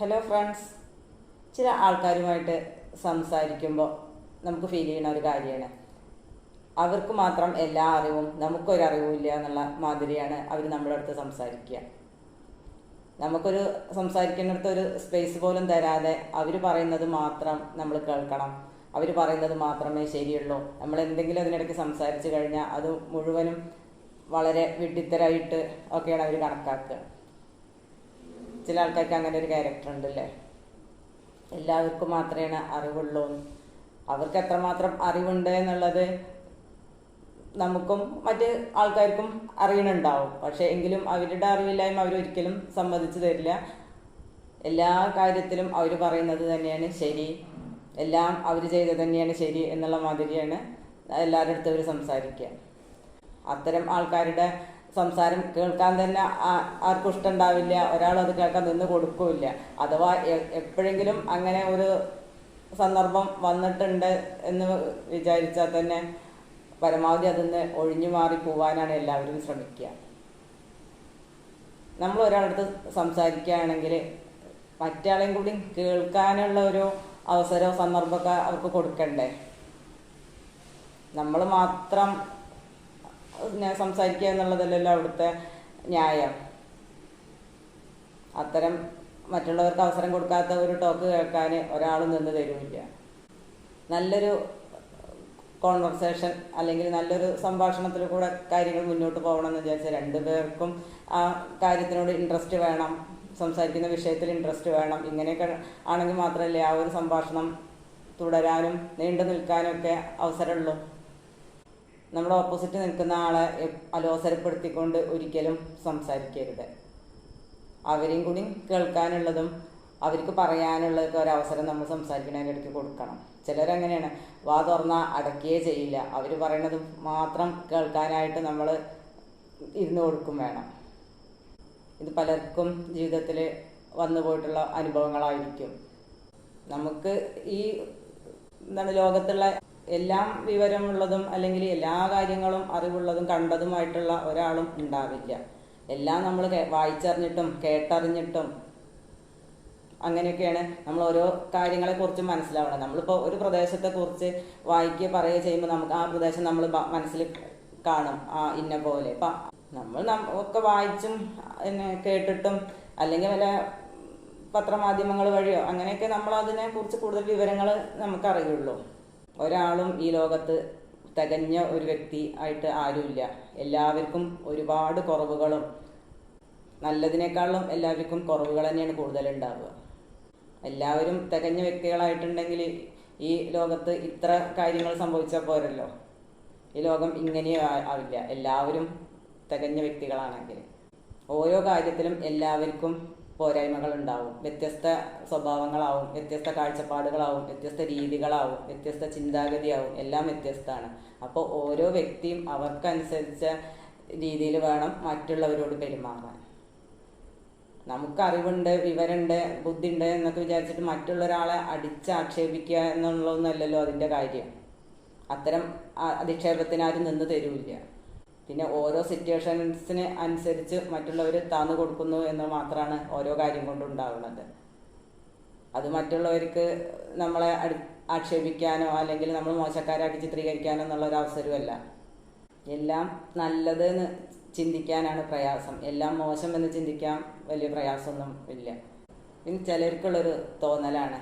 Hello friends ചില ആൾക്കാരുമായിട്ട് സംസാരിക്കുമ്പോൾ നമുക്ക് ഫീൽ ചെയ്യുന്ന ഒരു കാര്യമാണ്. അവർക്ക് മാത്രം എല്ലാ അറിവും നമുക്കൊരു അറിവുമില്ല എന്നുള്ള മാതിരിയാണ് അവർ നമ്മുടെ അടുത്ത് സംസാരിക്കുക. നമുക്കൊരു സംസാരിക്കുന്നിടത്ത് ഒരു സ്പേസ് പോലും തരാതെ അവർ പറയുന്നത് മാത്രം നമ്മൾ കേൾക്കണം. അവർ പറയുന്നത് മാത്രമേ ശരിയുള്ളൂ. നമ്മൾ എന്തെങ്കിലും അതിനിടയ്ക്ക് സംസാരിച്ചു കഴിഞ്ഞാൽ അത് മുഴുവനും വളരെ വിഡ്ഢിത്തരായിട്ട് ഒക്കെയാണ് അവർ കണക്കാക്കുക. ചില ആൾക്കാർക്ക് അങ്ങനെ ഒരു ക്യാരക്ടർ ഉണ്ടല്ലേ? എല്ലാവർക്കും മാത്രമേ അറിവുള്ളൂ. അവർക്ക് എത്രമാത്രം അറിവുണ്ട് എന്നുള്ളത് നമുക്കും മറ്റ് ആൾക്കാർക്കും അറിയണുണ്ടാവും. പക്ഷെ എങ്കിലും അവരുടെ അറിവില്ലായ്മ അവരൊരിക്കലും സമ്മതിച്ചു തരില്ല. എല്ലാ കാര്യത്തിലും അവർ പറയുന്നത് തന്നെയാണ് ശരി. എല്ലാം അവർ ചെയ്തത് തന്നെയാണ് ശരി എന്നുള്ള മാതിരിയാണ് എല്ലാവരുടെ അടുത്തും അവർ സംസാരിക്കുക അത്തരം ആൾക്കാരുടെ സംസാരം കേൾക്കാൻ തന്നെ ആർക്കും ഇഷ്ടമുണ്ടാവില്ല ഒരാൾ അത് കേൾക്കാൻ നിന്ന് കൊടുക്കില്ല. അഥവാ എപ്പോഴെങ്കിലും അങ്ങനെ ഒരു സന്ദർഭം വന്നിട്ടുണ്ട് എന്ന് വിചാരിച്ചാൽ തന്നെ പരമാവധി അതിന്ന് ഒഴിഞ്ഞു മാറി പോവാനാണ് എല്ലാവരും ശ്രമിക്കുക. നമ്മൾ ഒരാളടുത്ത് സംസാരിക്കുകയാണെങ്കിൽ മറ്റാളെയും കൂടി കേൾക്കാനുള്ള ഒരു അവസരവും സന്ദർഭമൊക്കെ അവർക്ക് കൊടുക്കണ്ടേ? നമ്മൾ മാത്രം ഞാൻ സംസാരിക്കുക എന്നുള്ളതല്ലല്ലോ അവിടുത്തെ ന്യായം. അത്തരം മറ്റുള്ളവർക്ക് അവസരം കൊടുക്കാത്ത ഒരു ടോക്ക് കേൾക്കാൻ ഒരാൾ നിന്ന് തരുമില്ല. നല്ലൊരു കോൺവെർസേഷൻ അല്ലെങ്കിൽ നല്ലൊരു സംഭാഷണത്തിൽ കൂടെ കാര്യങ്ങൾ മുന്നോട്ട് പോകണമെന്ന് വിചാരിച്ചാൽ രണ്ടുപേർക്കും ആ കാര്യത്തിനോട് ഇൻട്രസ്റ്റ് വേണം സംസാരിക്കുന്ന വിഷയത്തിൽ ഇൻട്രസ്റ്റ് വേണം. ഇങ്ങനെയൊക്കെ ആണെങ്കിൽ മാത്രമല്ലേ ആ ഒരു സംഭാഷണം തുടരാനും നീണ്ടു നിൽക്കാനും ഒക്കെ അവസരമുള്ളൂ. നമ്മുടെ ഓപ്പോസിറ്റ് നിൽക്കുന്ന ആളെ അലോസരപ്പെടുത്തിക്കൊണ്ട് ഒരിക്കലും സംസാരിക്കരുത്. അവരെയും കൂടി കേൾക്കാനുള്ളതും അവർക്ക് പറയാനുള്ളതൊക്കെ ഒരവസരം നമ്മൾ സംസാരിക്കുന്നതിന്റെ ഇടയ്ക്ക് കൊടുക്കണം. ചിലരങ്ങനെയാണ്. വാ തുറന്നാൽ അടക്കുകയേ ചെയ്യില്ല. അവർ പറയണത് മാത്രം കേൾക്കാനായിട്ട് നമ്മൾ ഇരുന്ന് കൊടുക്കും വേണം. ഇത് പലർക്കും ജീവിതത്തിൽ വന്നു പോയിട്ടുള്ള അനുഭവങ്ങളായിരിക്കും. നമുക്ക് ഈ എന്താണ് ലോകത്തുള്ള എല്ലാം വിവരമുള്ളതും അല്ലെങ്കിൽ എല്ലാ കാര്യങ്ങളും അറിവുള്ളതും കണ്ടതുമായിട്ടുള്ള ഒരാളും ഉണ്ടാവില്ല. എല്ലാം നമ്മൾ വായിച്ചറിഞ്ഞിട്ടും കേട്ടറിഞ്ഞിട്ടും അങ്ങനെയൊക്കെയാണ് നമ്മൾ ഓരോ കാര്യങ്ങളെ കുറിച്ച് മനസ്സിലാവണം നമ്മളിപ്പോൾ ഒരു പ്രദേശത്തെ കുറിച്ച് വായിക്കുക പറയുക ചെയ്യുമ്പോൾ നമുക്ക് ആ പ്രദേശം നമ്മൾ മനസ്സിൽ കാണും ആ ഇന്ന പോലെ. ഇപ്പം നമ്മൾ ഒക്കെ വായിച്ചും പിന്നെ കേട്ടിട്ടും അല്ലെങ്കിൽ വല്ല പത്രമാധ്യമങ്ങൾ വഴിയോ അങ്ങനെയൊക്കെ നമ്മൾ അതിനെ കുറിച്ച് കൂടുതൽ വിവരങ്ങൾ നമുക്കറിയുള്ളൂ. ഒരാളും ഈ ലോകത്ത് തികഞ്ഞ ഒരു വ്യക്തി ആയിട്ട് ആരുമില്ല. എല്ലാവർക്കും ഒരുപാട് കുറവുകളും നല്ലതിനേക്കാളും എല്ലാവർക്കും കുറവുകൾ തന്നെയാണ് കൂടുതലുണ്ടാവുക. എല്ലാവരും തികഞ്ഞ വ്യക്തികളായിട്ടുണ്ടെങ്കിൽ ഈ ലോകത്ത് ഇത്ര കാര്യങ്ങൾ സംഭവിച്ചാൽ പോരല്ലോ. ഈ ലോകം ഇങ്ങനെ ആവില്ല. എല്ലാവരും തികഞ്ഞ വ്യക്തികളാണെങ്കിൽ. ഓരോ കാര്യത്തിലും എല്ലാവർക്കും പോരായ്മകൾ ഉണ്ടാവും വ്യത്യസ്ത സ്വഭാവങ്ങളാവും വ്യത്യസ്ത കാഴ്ചപ്പാടുകളാവും വ്യത്യസ്ത രീതികളാവും വ്യത്യസ്ത ചിന്താഗതിയാവും. എല്ലാം വ്യത്യസ്തമാണ് അപ്പോൾ ഓരോ വ്യക്തിയും അവർക്കനുസരിച്ച രീതിയിൽ വേണം മറ്റുള്ളവരോട് പെരുമാറാൻ. നമുക്ക് അറിവുണ്ട് വിവരമുണ്ട് ബുദ്ധിയുണ്ട് എന്നൊക്കെ വിചാരിച്ചിട്ട് മറ്റുള്ള ഒരാളെ അടിച്ചാക്ഷേപിക്കുക എന്നുള്ളതൊന്നുമല്ലല്ലോ അതിന്റെ കാര്യം. അത്തരം അധിക്ഷേപത്തിന് ആരും നിന്ന് തരൂല്ല. പിന്നെ ഓരോ സിറ്റുവേഷൻസിന് അനുസരിച്ച് മറ്റുള്ളവർ താന്നു കൊടുക്കുന്നു എന്ന് മാത്രമാണ് ഓരോ കാര്യം കൊണ്ടുണ്ടാകുന്നത് അത് മറ്റുള്ളവർക്ക് നമ്മളെ ആക്ഷേപിക്കാനോ അല്ലെങ്കിൽ നമ്മൾ മോശക്കാരാക്കി ചിത്രീകരിക്കാനോ എന്നുള്ള ഒരു അവസരമല്ല എല്ലാം നല്ലത് എന്ന് ചിന്തിക്കാനാണ് പ്രയാസം. എല്ലാം മോശം എന്ന് ചിന്തിക്കാൻ വലിയ പ്രയാസമൊന്നും ഇല്ല. പിന്നെ ചിലർക്കുള്ളൊരു തോന്നലാണ്.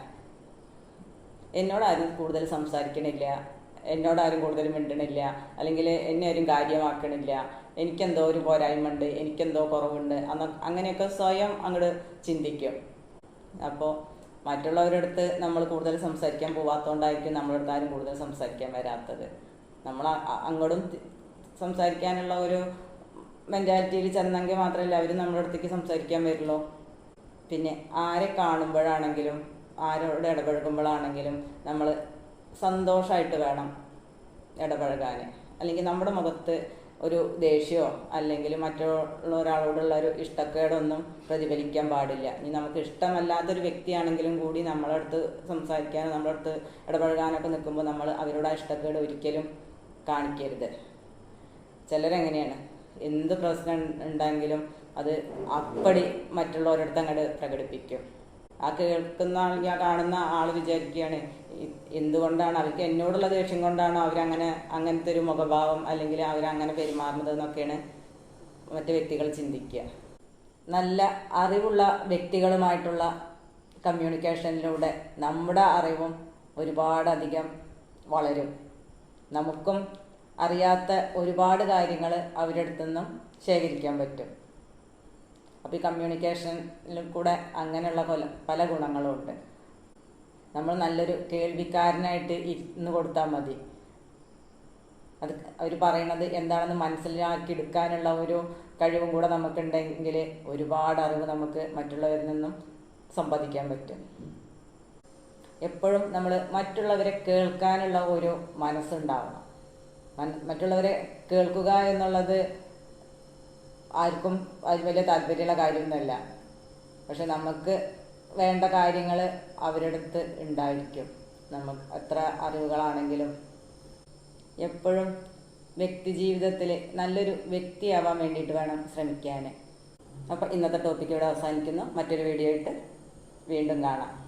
എന്നോട് ആരും കൂടുതൽ സംസാരിക്കണില്ല. എന്നോട് ആരും കൂടുതൽ മിണ്ടണില്ല. അല്ലെങ്കിൽ എന്നെ ആരും കാര്യമാക്കണില്ല. എനിക്കെന്തോ ഒരു പോരായ്മ ഉണ്ട് എനിക്കെന്തോ കുറവുണ്ട്. അന്ന് അങ്ങനെയൊക്കെ സ്വയം അങ്ങോട്ട് ചിന്തിക്കും. അപ്പോൾ മറ്റുള്ളവരടുത്ത് നമ്മൾ കൂടുതൽ സംസാരിക്കാൻ പോവാത്തതുകൊണ്ടായിരിക്കും നമ്മളടുത്ത് ആരും കൂടുതൽ സംസാരിക്കാൻ വരാത്തത്. നമ്മൾ അങ്ങോട്ടും സംസാരിക്കാനുള്ള ഒരു മെന്റാലിറ്റിയിൽ ചെന്നെങ്കിൽ മാത്രമല്ല അവർ നമ്മുടെ അടുത്തേക്ക് സംസാരിക്കാൻ വരുള്ളൂ. പിന്നെ ആരെ കാണുമ്പോഴാണെങ്കിലും ആരോട് ഇടപഴകുമ്പോഴാണെങ്കിലും നമ്മൾ സന്തോഷമായിട്ട് വേണം ഇടപഴകാൻ അല്ലെങ്കിൽ നമ്മുടെ മുഖത്ത് ഒരു ദേഷ്യമോ അല്ലെങ്കിൽ മറ്റുള്ള ഒരാളോടുള്ള ഒരു ഇഷ്ടക്കേടൊന്നും പ്രതിഫലിക്കാൻ പാടില്ല. ഇനി നമുക്ക് ഇഷ്ടമല്ലാത്തൊരു വ്യക്തിയാണെങ്കിലും കൂടി നമ്മളടുത്ത് സംസാരിക്കാനോ നമ്മളടുത്ത് ഇടപഴകാനൊക്കെ നിൽക്കുമ്പോൾ നമ്മൾ അവരോട് ആ ഇഷ്ടക്കേട് ഒരിക്കലും കാണിക്കരുത്. ചിലരെങ്ങനെയാണ്? എന്ത് പ്രശ്നം ഉണ്ടെങ്കിലും അത് അപ്പടി മറ്റുള്ളവരടുത്ത് അങ്ങോട്ട് പ്രകടിപ്പിക്കും. ആ കേൾക്കുന്ന ആൾ കാണുന്ന ആൾ വിചാരിക്കുകയാണ് എന്തുകൊണ്ടാണ് അവർക്ക് എന്നോടുള്ള ദേഷ്യം കൊണ്ടാണോ അവരങ്ങനെ അങ്ങനത്തെ ഒരു മുഖഭാവം അല്ലെങ്കിൽ അവരങ്ങനെ പെരുമാറുന്നത് എന്നൊക്കെയാണ് മറ്റു വ്യക്തികൾ ചിന്തിക്കുക. നല്ല അറിവുള്ള വ്യക്തികളുമായിട്ടുള്ള കമ്മ്യൂണിക്കേഷനിലൂടെ നമ്മുടെ അറിവും ഒരുപാടധികം വളരും. നമുക്കും അറിയാത്ത ഒരുപാട് കാര്യങ്ങൾ അവരുടെ അടുത്തു നിന്നും ശേഖരിക്കാൻ പറ്റും. അപ്പോൾ ഈ കമ്മ്യൂണിക്കേഷനിൽ കൂടെ അങ്ങനെയുള്ള പല പല ഗുണങ്ങളും ഉണ്ട്. നമ്മൾ നല്ലൊരു കേൾവിക്കാരനായിട്ട് ഇരുന്ന് കൊടുത്താൽ മതി. അത് അവർ പറയണത് എന്താണെന്ന് മനസ്സിലാക്കി എടുക്കാനുള്ള ഒരു കഴിവും കൂടെ നമുക്കുണ്ടെങ്കിൽ ഒരുപാട് അറിവ് നമുക്ക് മറ്റുള്ളവരിൽ നിന്നും സമ്പാദിക്കാൻ പറ്റും. എപ്പോഴും നമ്മൾ മറ്റുള്ളവരെ കേൾക്കാനുള്ള ഒരു മനസ്സുണ്ടാവണം. മറ്റുള്ളവരെ കേൾക്കുക എന്നുള്ളത് ആർക്കും അതിൽ വലിയ താല്പര്യമുള്ള കാര്യമൊന്നുമല്ല. പക്ഷെ നമുക്ക് വേണ്ട കാര്യങ്ങൾ അവരുടെ അടുത്ത് ഉണ്ടായിരിക്കും. നമുക്ക് എത്ര അറിവുകളാണെങ്കിലും എപ്പോഴും വ്യക്തി ജീവിതത്തിൽ നല്ലൊരു വ്യക്തിയാവാൻ വേണ്ടിയിട്ട് വേണം ശ്രമിക്കാൻ അപ്പം ഇന്നത്തെ ടോപ്പിക്ക് ഇവിടെ അവസാനിക്കുന്നു. മറ്റൊരു വീഡിയോ ആയിട്ട് വീണ്ടും കാണാം.